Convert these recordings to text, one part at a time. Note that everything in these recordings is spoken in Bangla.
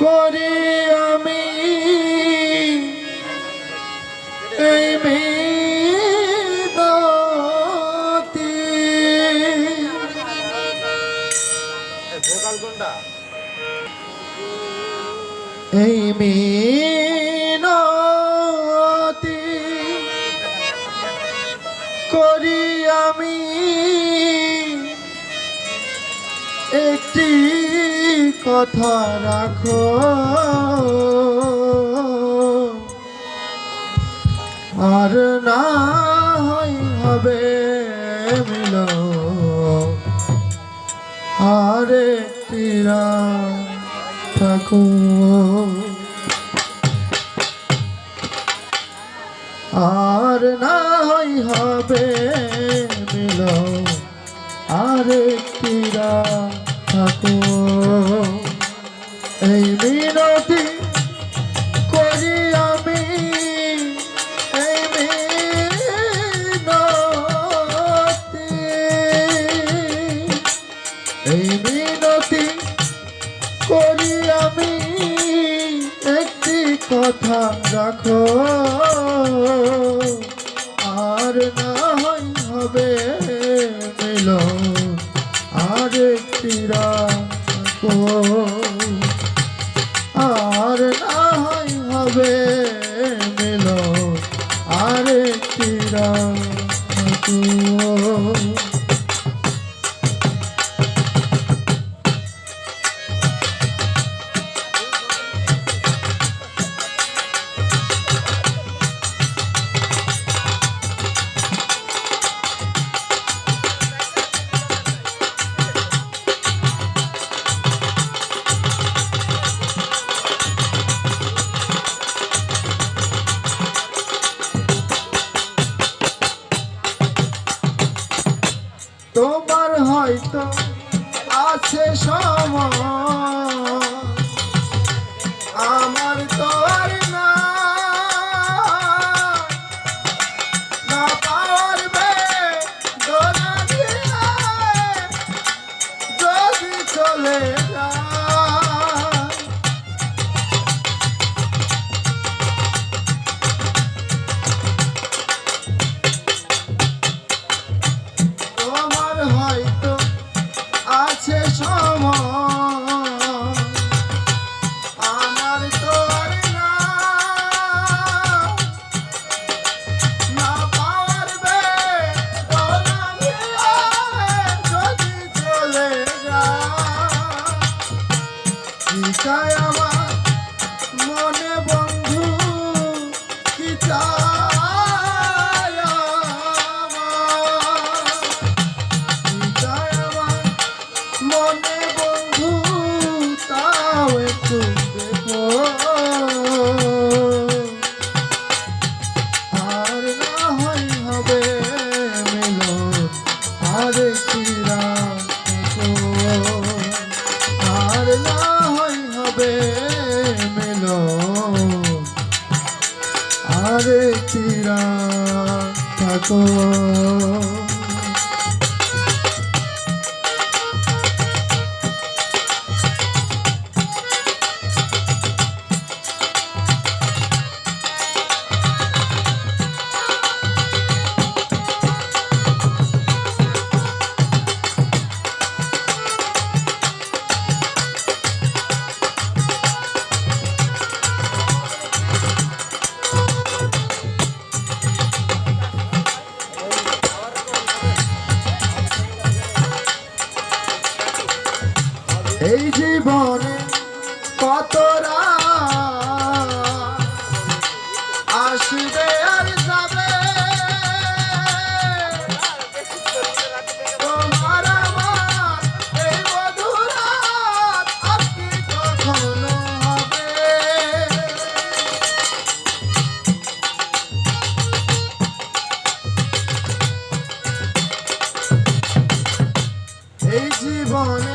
করি আমি এই মিনতি। এই মিনতি করি আমি একটি কথা রাখো। আর না হবে মিল আর একটি থাকো আর না হয় হবে মিল আর রাত থাকো এই মিনতি করি আমি, এই মিনতি। এই মিনতি করি আমি, একটি কথা রাখো। আর না হবে মিল। আর একটি রাখো তোমার হয়তো আছে সময়। আমার কি একটি থাকো। এই জীবনে কত রাত আসবে আর যাবে। তোমার এই মধুর রাত কখনো হবে? এই জীবনে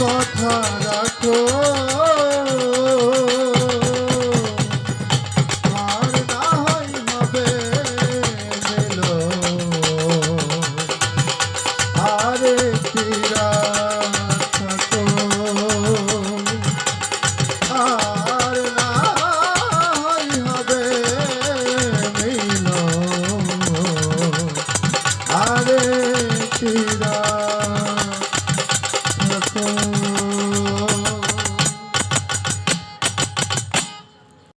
কথা রাখো।